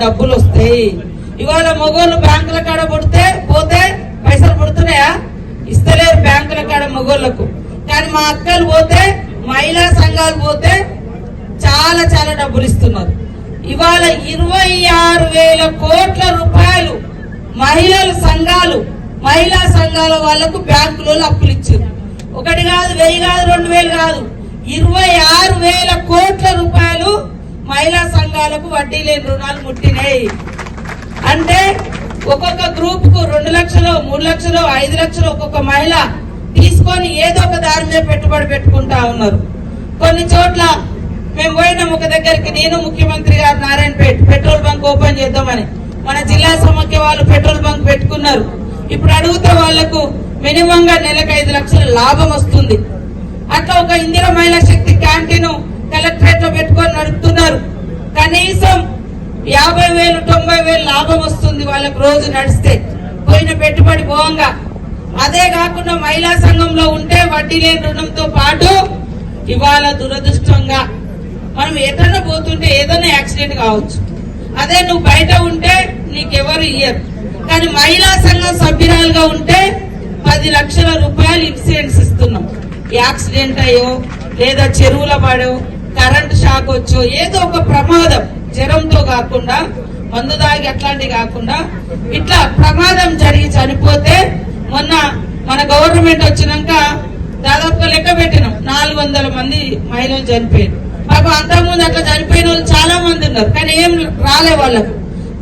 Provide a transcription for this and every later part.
డబ్బులు వస్తాయి ఇవాళ మగోళ్ళు బ్యాంకుల కాడ పుడితే పోతే పైసలు పుడుతున్నాయా? ఇస్తలేరు బ్యాంకుల కాడ మగోళ్ళకు. కానీ మా అక్కలు పోతే మహిళా సంఘాలు పోతే చాలా చాలా డబ్బులు ఇస్తున్నారు ఇవాళ ఇరవై ఆరు వేల కోట్ల రూపాయలు మహిళల సంఘాలు మహిళా సంఘాల వాళ్ళకు బ్యాంకులో అప్పులు ఇచ్చారు ఒకటి కాదు వెయ్యి కాదు రెండు వేలు కాదు. ఇరవై ఆరు వేల కోట్ల రూపాయలు మహిళా వడ్డీ లేని రుణాలు ముట్టినాయి. అంటే ఒక్కొక్క గ్రూప్కు రెండు లక్షలు మూడు లక్షలు ఐదు లక్షలు ఒక్కొక్క మహిళ తీసుకొని ఏదో ఒక దారి మీద పెట్టుబడి పెట్టుకుంటా ఉన్నారు. కొన్ని చోట్ల మేము పోయినాం ఒక దగ్గరికి నేను ముఖ్యమంత్రి గారు నారాయణపేట పెట్రోల్ బంక్ ఓపెన్ చేద్దామని. మన జిల్లా సమాఖ్య వాళ్ళు పెట్రోల్ బంక్ పెట్టుకున్నారు. ఇప్పుడు అడుగుతే వాళ్ళకు మినిమం గా నెలకు ఐదు లక్షల లాభం వస్తుంది. అట్లా ఒక ఇందిరా మహిళా శక్తి క్యాంటీన్ కనీసం యాభై వేలు తొంభై వేలు లాభం వస్తుంది వాళ్ళకు రోజు నడిస్తే. పోయిన పెట్టుబడి పోవంగా. అదే కాకుండా మహిళా సంఘంలో ఉంటే వడ్డీ లేని రుణంతో పాటు ఇవాళ దురదృష్టంగా మనం ఎటన్నా పోతుంటే ఏదైనా యాక్సిడెంట్ కావచ్చు. అదే నువ్వు బయట ఉంటే నీకెవరు ఇయ్యరు. కానీ మహిళా సంఘం సభ్యురాలుగా ఉంటే పది లక్షల రూపాయలు ఇన్సూరెన్స్ ఇస్తున్నాం. యాక్సిడెంట్ అయ్యో లేదా చెరువుల పడో కరెంట్ షాక్ వచ్చో ఏదో ఒక ప్రమాదం జ్వరంతో కాకుండా మందు దాగి అట్లాంటివి కాకుండా ఇట్లా ప్రమాదం జరిగి చనిపోతే మొన్న మన గవర్నమెంట్ వచ్చినాక దాదాపుగా లెక్క పెట్టినాం నాలుగు వందల మంది మహిళలు చనిపోయారు. మాకు అంతకుముందు అట్లా చనిపోయిన వాళ్ళు చాలా మంది ఉన్నారు కానీ ఏం రాలే వాళ్ళకు.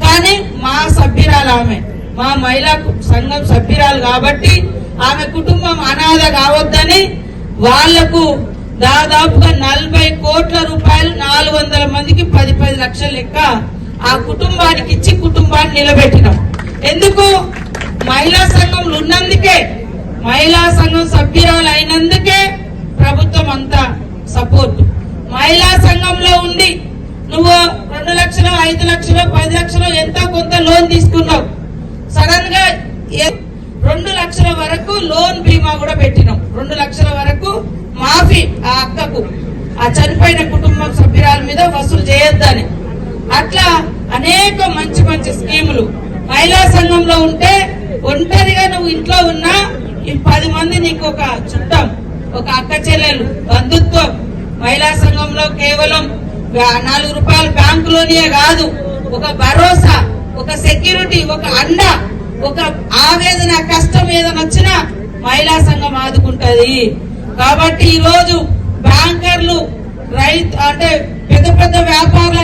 కానీ మా సభ్యురాలు ఆమె మా మహిళా సంఘం సభ్యురాలు కాబట్టి ఆమె కుటుంబం అనాథ కావద్దని వాళ్ళకు దాదాపుగా నలభై కోట్ల రూపాయలు నాలుగు వందల మందికి పది పది లక్షల లెక్క ఆ కుటుంబానికి ఇచ్చి కుటుంబాన్ని నిలబెట్టినాం. ఎందుకు? మహిళా సంఘంలో ఉన్నందుకే మహిళా సంఘం సభ్యురాలు అయినందుకే ప్రభుత్వం అంతా సపోర్ట్. మహిళా సంఘంలో ఉండి నువ్వు రెండు లక్షలు ఐదు లక్షలు పది లక్షలు ఎంతో కొంత లోన్ తీసుకున్నావు? సడన్గా రెండు లక్షల వరకు లోన్ బీమా కూడా పెట్టి రెండు లక్షల వరకు మాఫీ ఆ అక్కకు ఆ చనిపోయిన కుటుంబం సభ్యురాల మీద వసూలు చేయొద్దని. అట్లా అనేక మంచి మంచి స్కీములు. మహిళా సంఘంలో ఉంటే ఒంటరిగా నువ్వు ఇంట్లో ఉన్నా ఈ పది మంది నీకు ఒక చుట్టం ఒక అక్క చెల్లెలు బంధుత్వం. మహిళా సంఘంలో కేవలం నాలుగు రూపాయలు బ్యాంకులోనే కాదు ఒక భరోసా ఒక సెక్యూరిటీ ఒక అండ ఒక ఆవేదన కష్టం ఏదైనా వచ్చినా మహిళా సంఘం ఆదుకుంటది. కాబట్టి ఈ రోజు బ్యాంకర్లు రైతు అంటే పెద్ద పెద్ద వ్యాపారుల